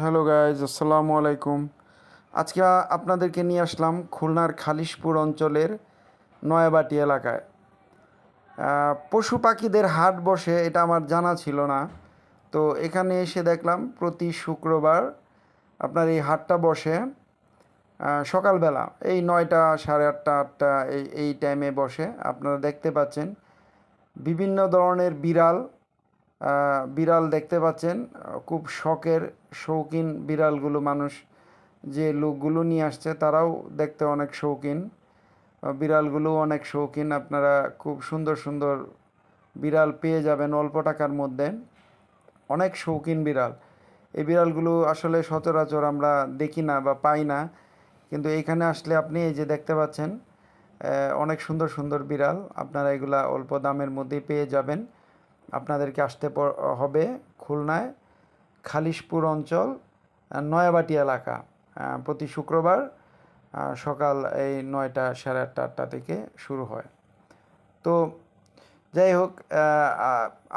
Hello guys আসসালামু আলাইকুম আজকে আপনাদেরকে নিয়ে আসলাম খুলনার খালিশপুর অঞ্চলের নয়াবাটি এলাকায়। পশু পাখিদের হাট বসে, এটা আমার জানা ছিল না। তো এখানে এসে দেখলাম প্রতি শুক্রবার আপনার এই হাটটা বসে। সকালবেলা, এই নয়টা, সাড়ে আটটা আটটা, এই এই টাইমে বসে। আপনারা দেখতে পাচ্ছেন বিভিন্ন ধরনের বিড়াল বিড়াল দেখতে পাচ্ছেন। খুব শখের, শৌখিন বিড়ালগুলো মানুষ যে লোকগুলো নিয়ে আসছে, তারাও দেখতে অনেক শৌখিন। বিড়ালগুলো অনেক শৌখিন। আপনারা খুব সুন্দর সুন্দর বিড়াল পেয়ে যাবেন অল্প টাকার মধ্যে। অনেক শৌখিন বিড়াল। এই বিড়ালগুলো আসলে সচরাচর আমরা দেখি না বা পাই না। কিন্তু এইখানে আসলে আপনি এই যে দেখতে পাচ্ছেন অনেক সুন্দর সুন্দর বিড়াল। আপনারা এগুলা অল্প দামের মধ্যেই পেয়ে যাবেন। আপনাদেরকে আসতে হবে খুলনায় খালিশপুর অঞ্চল নয়াবাটি এলাকা। প্রতি শুক্রবার সকাল এই নয়টা সাড়ে আটটা আটটা থেকে শুরু হয়। তো যাই হোক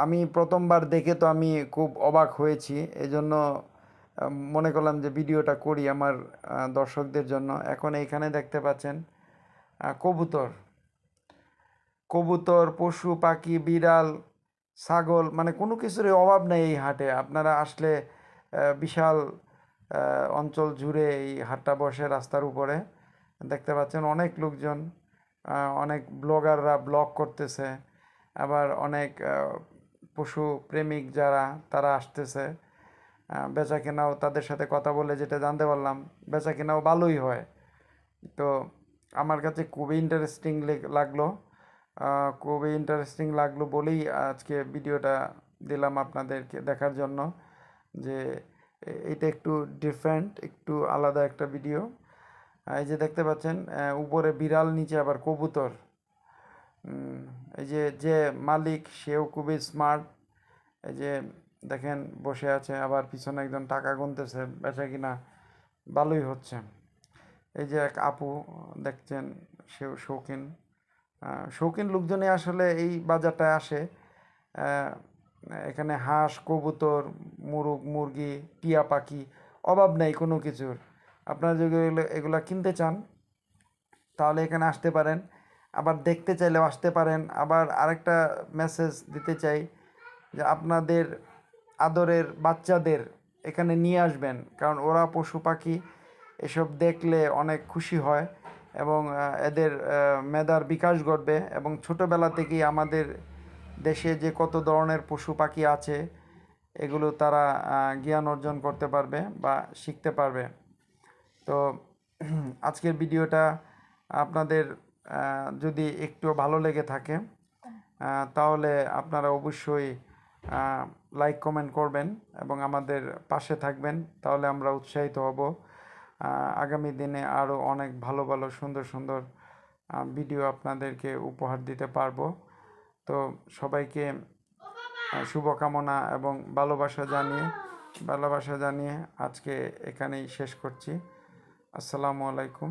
আমি প্রথমবার দেখে তো আমি খুব অবাক হয়েছি। এই জন্য মনে করলাম যে ভিডিওটা করি আমার দর্শকদের জন্য। এখন এইখানে দেখতে পাচ্ছেন কবুতর। কবুতর, পশু, পাখি, বিড়াল ছাগল মানে কোনো কিছুরই অভাব নেই এই হাটে। আপনারা আসলে বিশাল অঞ্চল জুড়ে এই হাটটা বসে রাস্তার উপরে। দেখতে পাচ্ছেন অনেক লোকজন অনেক ব্লগাররা ব্লগ করতেছে। আবার অনেক পশু প্রেমিক যারা, তারা আসতেছে। বেচা কেনাও তাদের সাথে কথা বলে যেটা জানতে পারলাম বেচা কেনাও ভালোই হয়। তো আমার কাছে খুবই ইন্টারেস্টিং লাগল। খুবই ইন্টারেস্টিং লাগল বলেই আজকে ভিডিওটা দিলাম আপনাদেরকে দেখার জন্য যে এটা একটু ডিফারেন্ট একটু আলাদা একটা ভিডিও এই যে দেখতে পাচ্ছেন উপরে বিড়াল, নিচে আবার কবুতর। এই যে যে মালিক, সেও খুবই স্মার্ট এই যে দেখেন, বসে আছে, আবার পিছনে একজন টাকা গুনতেছে, বেচা কিনা ভালোই হচ্ছে। এই যে এক আপু দেখছেন, সেও শৌখিন। শৌখিন লোকজনই আসলে এই বাজারটায় আসে। এখানে হাঁস, কবুতর, মুরগ, মুরগি, টিয়া পাখি, অভাব নেই কোনো কিছুর। আপনারা যদি এগুলা কিনতে চান, তাহলে এখানে আসতে পারেন। আবার দেখতে চাইলেও আসতে পারেন। আবার আরেকটা মেসেজ দিতে চাই যে আপনাদের আদরের বাচ্চাদের এখানে নিয়ে আসবেন। কারণ ওরা পশু পাখি, এসব দেখলে অনেক খুশি হয়। এবং এদের মেধার বিকাশ ঘটবে এবং ছোটোবেলা থেকেই আমাদের দেশে যে কত ধরনের পশু পাখি আছে, এগুলো তারা জ্ঞান অর্জন করতে পারবে বা শিখতে পারবে। তো, আজকের ভিডিওটা আপনাদের যদি একটু ভালো লেগে থাকে তাহলে আপনারা অবশ্যই লাইক, কমেন্ট করবেন এবং আমাদের পাশে থাকবেন, তাহলে আমরা উৎসাহিত হব। আগামী দিনে আরও অনেক ভালো ভালো, সুন্দর সুন্দর ভিডিও আপনাদেরকে উপহার দিতে পারব। তো সবাইকে শুভকামনা এবং ভালোবাসা জানিয়ে ভালোবাসা জানিয়ে আজকে এখানেই শেষ করছি। আসসালামু আলাইকুম।